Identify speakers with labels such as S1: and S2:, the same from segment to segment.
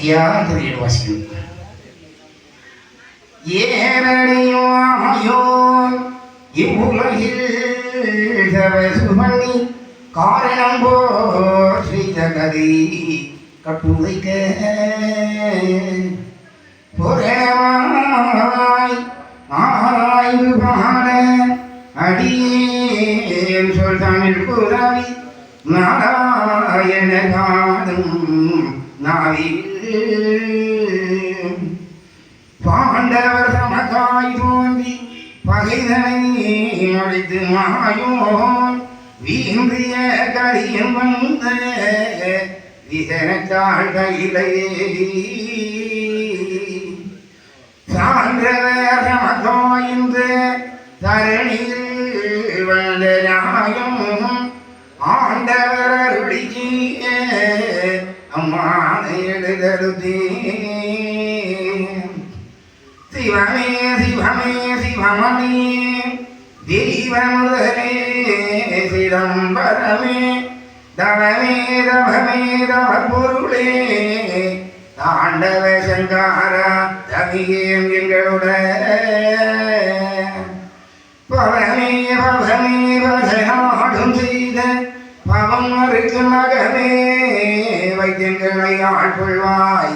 S1: ஐயா வாசிக்கணும். ஏரணியாயோ இவ்வுலகில் சவசுமணி காரணம் போற்றி ஜகதி கட்டுரைக்க புரணமாய் ஆய்வு பாட அடியேன் சொல் தமிழ் குரவி நாராயண நாவில். பாண்டவர் தமக்காய் தோன்றி பகைதனை அழைத்து மாயோன். வீன்றிய கரியம் வந்த விதனத்தாள் கையிலே அம்மான சிவமே சிவமே சிவமணி. தெய்வமுதலே சிதம்பரமே. தவமே தவமே தவ பொருளே தாண்டவ சங்காரா தவியேம் எங்களுடைய பவமே பவமே பசனாடும் செய்த பவம் மறுக்கு மகமே வைத்தியங்களை ஆட்கொள்வாய்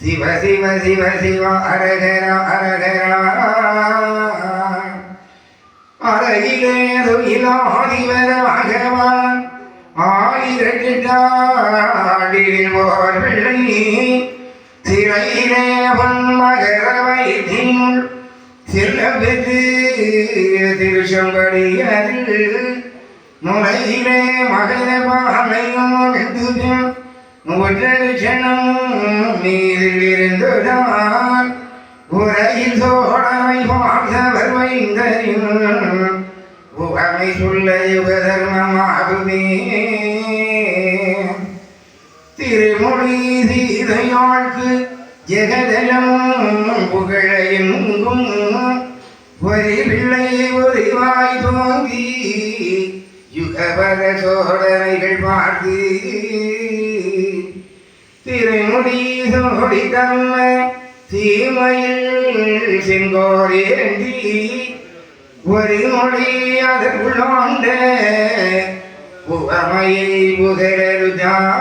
S1: சிவ சிவ சிவ சிவ அரகர அரகரா. அருகிலேது இலாதிவர ஓர் பிள்ளை சிறையிலே மகர வைத்தியுள் செல்ல முறையிலே மகர பாலையும் முதல் ஜனம் மீதில் இருந்துதான் உரையில் சோழமை பார்த்தவர் உகமை சொல்ல யுக தர்மமாகுமே திருமொழி சீதையாழ்க்கு ஜெகதலமும் புகழ ஒரு பிள்ளை ஒரு வாய் தோங்கி யுகபர சோதனைகள் பார்த்து திருமுடி சோடி தம்ம தீமையில் செங்கோரேந்தி ஒரு மொழி அதற்குள்ளாண்ட உவமையை புகழருதான்